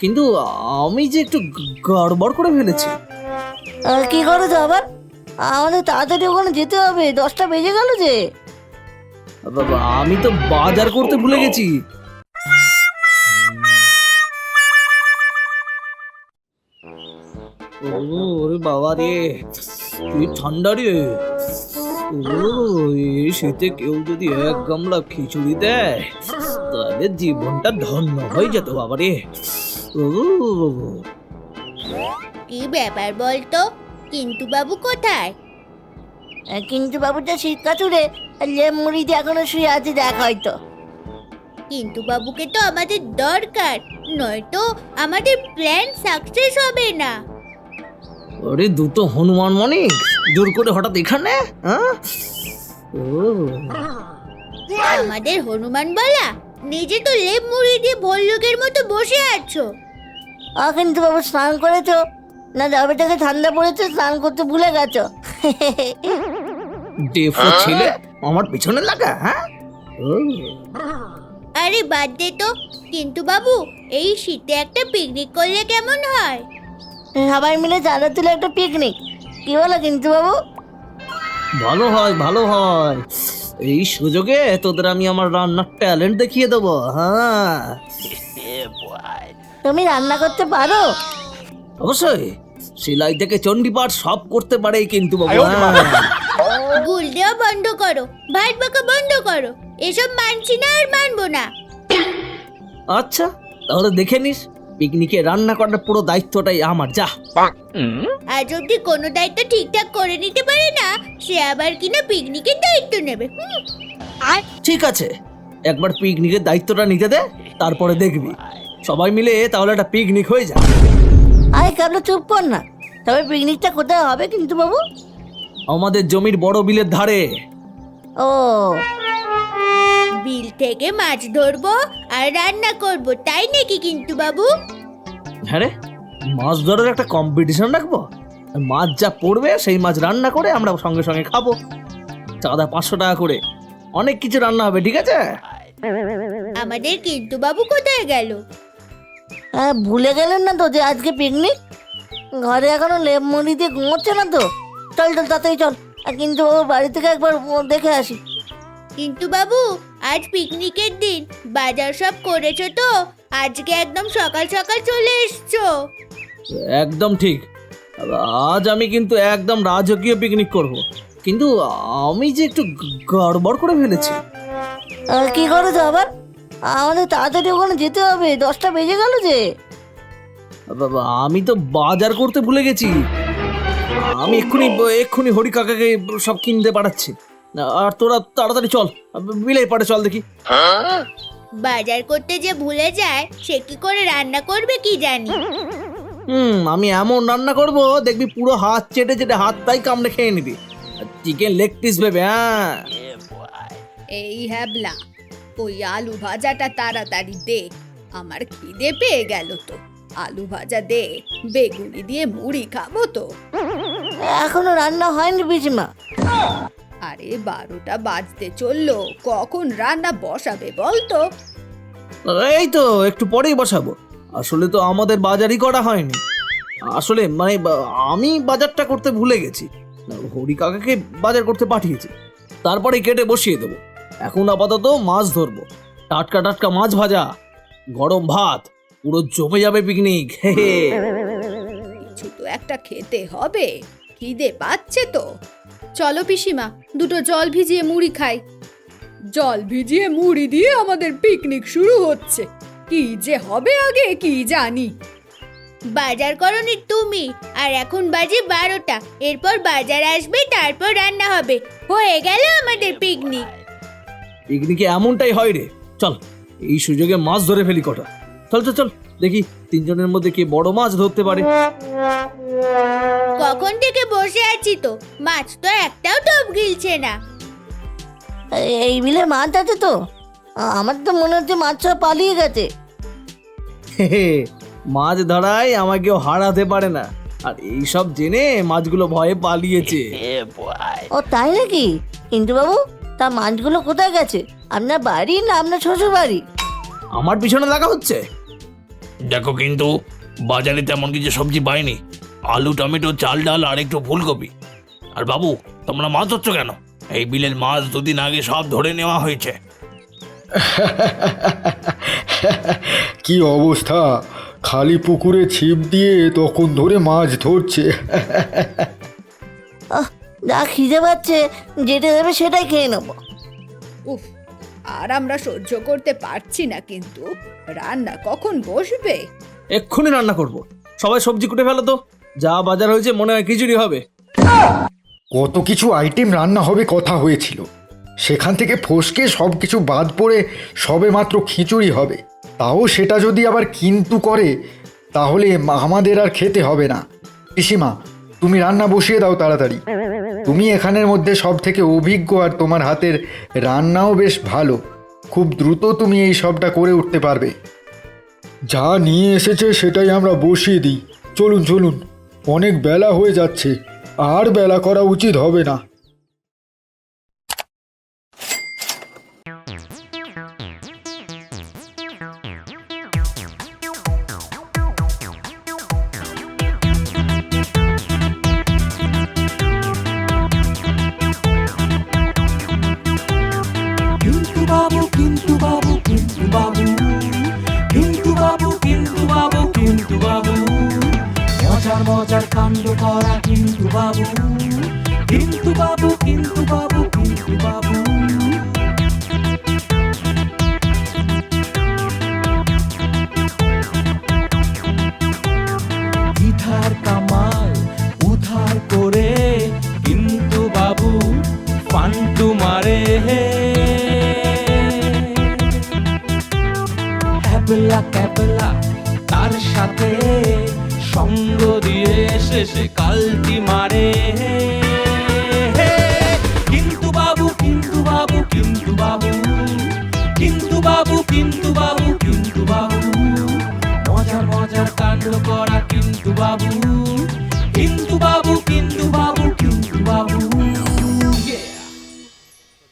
কিন্তু আমি যে একটু গড়বড় করে ফেলেছি। কি করেছ আবার? আমাদের তাড়াতাড়ি ওখানে যেতে হবে দশটা বেজে গেল যে। বাবা, আমি তো বাজার করতে ভুলে গেছি। ওরে বাবা রে কি ঠান্ডা রে। এই শীতে কেউ যদি এক গামলা খিচুড়ি দেয় তাহলে জীবনটা ধন্য হয়ে যেত বাবা রে। কি ব্যাপার বলতো? কিন্তু বাবু কোথায়? কিন্তু বাবুটা শীত কাচুরে লেম মুড়ি দিয়ে এখনও শুয়ে আছে দেখ হয়তো। কিন্তু বাবুকে তো আমাদের দরকার নয়তো আমাদের প্ল্যান সাকসেস হবে না। আরে দুটো হনুমান মনিক জোর করে হঠাৎ এখানে হ্যাঁ? ও। আমাদের হনুমান বলা নিজে তো লেপ মুড়ি দিয়ে ভল্লুকের মতো বসে আছো। কিন্তু বাবু স্নান করেছ? না যাবেটাকে ঠান্ডা পড়েছে স্নান করতে ভুলে গেছো? ডেফো ছেলে আমার পিছনে লাগা হ্যাঁ? আরে বাদ দে তো। কিন্তু বাবু এই শীতে একটা পিকনিক করলে কেমন হয়? সবাই মিলে চাঁদা তুলে একটা পিকনিক কি বলো কিন্তু বাবু? ভালো হয় ভালো হয়। এই সুযোগে তোদের আমি আমার রান্নার ট্যালেন্ট দেখিয়ে দেবো হ্যাঁ? তুমি রান্না করতে পারো? অবশ্যই। সেলাই থেকে চণ্ডীপাঠ সব করতে পারে কিন্তু বাবু। গুল দেওয়া বন্ধ করো ভাত বাঁকা বন্ধ করো এসব মানছি না আর মানবো না। আচ্ছা তাহলে দেখে নিস পিকনিকে রান্না করার পুরো দায়িত্বটাই আমার যা। আজ অব্দি কোনো দায়িত্ব ঠিকঠাক করে নিতে পারে না সে আবার কিনা পিকনিকের দায়িত্ব নেবে হুম, ঠিক আছে একবার পিকনিকের দায়িত্বটা নিতে দে তারপরে দেখবি। সবাই মিলে তাহলে একটা পিকনিক হয়ে যায় আরে কাবলা চুপ কর না। তবে পিকনিকটা কোথায় হবে কিন্তু বাবু? আমাদের জমির বড় বিলের ধারে। ও। বিল থেকে মাছ ধরবো আর রান্না করব তাই নাকি কিন্তু বাবু? হ্যাঁ রে মাছ ধরার একটা কম্পিটিশন রাখব? মাছ যা পড়বে সেই মাছ রান্না করে আমরা সঙ্গে সঙ্গে খাব। চাঁদা পাঁচশো টাকা করে। অনেক কিছু রান্না হবে ঠিক আছে? আমাদের কিন্তু বাবু কোথায় গেল? হ্যাঁ ভুলে গেলেন না তো যে আজকে পিকনিক ঘরে এখনও লেপ মুড়ি দিয়ে ঘুমোচ্ছে না তো? চল চল তাতেই চল। আর কিন্তু বাবু বাড়ি থেকে একবার দেখে আসি। কিন্তু বাবু আজ পিকনিকের দিন। বাজার সব করেছ তো? আজকে একদম সকাল সকাল চলে এসছো। একদম ঠিক। আজ আমি কিন্তু একদম রাজকীয় পিকনিক করব। কিন্তু আমি যে একটু গড়বড় করে ফেলেছি। কি করেছ আবার? আমাদের তাড়াতাড়ি ওখানে যেতে হবে দশটা বেজে গেল যে। বাবা, আমি তো বাজার করতে ভুলে গেছি। আমি এক্ষুনি এক্ষুনি হরি কাকাকে সব কিনতে পাঠাচ্ছি। আর তোরা তাড়াতাড়ি চল বিলে পাঠে চল দেখি। বাজার করতে যে ভুলে যায় সে কি করে রান্না করবে কি জানি। হুম আমি এমন রান্না করব দেখবি পুরো হাত চেটে চেটে হাতটাই কামড়ে খেয়ে নিবি। চিকেন লেগ পিস ভেবে হ্যাঁ। এই হ্যাবলা ওই আলু ভাজাটা তাড়াতাড়ি দে। আমার খিদে পেয়ে গেল তো। আলু ভাজা দে বেগুনি দিয়ে মুড়ি খাব তো। এখনও রান্না হয়নি পিসিমা আরে বারোটা বাজতে চলল কখন রান্না বসাবে বল তো? এই তো একটু পরেই বসাবো। আসলে তো আমাদের বাজারই করা হয়নি। আসলে মানে আমি বাজারটা করতে ভুলে গেছি। হরি কাকাকে বাজার করতে পাঠিয়েছি। তারপরে কেটে বসিয়ে দেবো। এখন আপাতত মাছ ধরবো। টাটকা টাটকা মাছ ভাজা, গরম ভাত, পুরো জমে যাবে পিকনিক কিছু তো একটা খেতে হবে, খিদে পাচ্ছে তো। চলো পিসিমা, দুটো জল ভিজিয়ে মুড়ি খাই। জল ভিজিয়ে মুড়ি দিয়ে আমাদের পিকনিক শুরু হচ্ছে। কি যে হবে আগে, কি জানি। বাজার করনি তুমি, আর এখন বাজে বারোটা। এরপর বাজার আসবে, তারপর রান্না হবে। হয়ে গেল আমাদের পিকনিক পিকনিকে এমনটাই হয় রে? চল এই সুযোগে মাছ ধরে ফেলি কটা। চল চল চল দেখি তিনজনের মধ্যে কে বড় মাছ ধরতে পারে। কখন থেকে বসে আছি তো মাছ তো একটাও টপ গিলছে না। এই বিলে মাছ আছে তো আমার তো মনে হচ্ছে মাছ সব পালিয়ে গেছে। মাছ ধরায় আমাকে হারাতে পারে না আর এই সব জেনে মাছগুলো ভয়ে পালিয়েছে। ও তাই নাকি? কিন্তু বাবু তা মাছগুলো কোথায় গেছে? আপনার বাড়ি না আপনার শ্বশুর বাড়ি? আমার পিছনে লাগা হচ্ছে। দেখো কিন্তু বাজারে তেমন কিছু সবজি পাইনি। আলু টমেটো চাল ডাল আর একটু ফুলকপি। আর বাবু তোমরা মাছ ধরছো কেন? এই বিলের মাছ দুদিন আগে সব ধরে নেওয়া হয়েছে। কি অবস্থা? খালি পুকুরে ছিপ দিয়ে তখন ধরে মাছ ধরছে। যা খিদে পাচ্ছে যেটা দেবে সেটাই খেয়ে নেব। উফ আর আমরা সহ্য করতে পারছি না কিন্তু। রান্না কখন বসবে? এক্ষুনি রান্না করব। সবাই সবজি কুটে ফেলো তো। যা বাজার হয়েছে মনে হয় খিচুড়ি হবে। কত কিছু আইটেম রান্না হবে কথা হয়েছিল। সেখান থেকে ফসকে সব কিছু বাদ পড়ে সবে মাত্র খিচুড়ি হবে। তাও সেটা যদি আবার কিন্তু করে তাহলে আমাদের আর খেতে হবে না। পিসিমা তুমি রান্না বসিয়ে দাও তাড়াতাড়ি। তুমি এখানের মধ্যে সব থেকে অভিজ্ঞ আর তোমার হাতের রান্নাও বেশ ভালো। খুব দ্রুত তুমি এই সবটা করে উঠতে পারবে। যা নিয়ে এসেছে সেটাই আমরা বসিয়ে দিই। চলুন চলুন, অনেক বেলা হয়ে যাচ্ছে। আর বেলা করা উচিত হবে না। বাবু, কিন্তু বাবু কিন্তু বাবু কিন্তু বাবু। মজার মজার কাণ্ড করা কিন্তু বাবু কিন্তু বাবু কিন্তু বাবু কিন্তু বাবু। ক্যাবলা তার সাথে সঙ্গ দিয়ে শেষে কালটি মারে। কিন্তু বাবু কিন্তু বাবু কিন্তু বাবু কিন্তু বাবু কিন্তু বাবু কিন্তু বাবু মজার মজার কাণ্ড করা কিন্তু বাবু।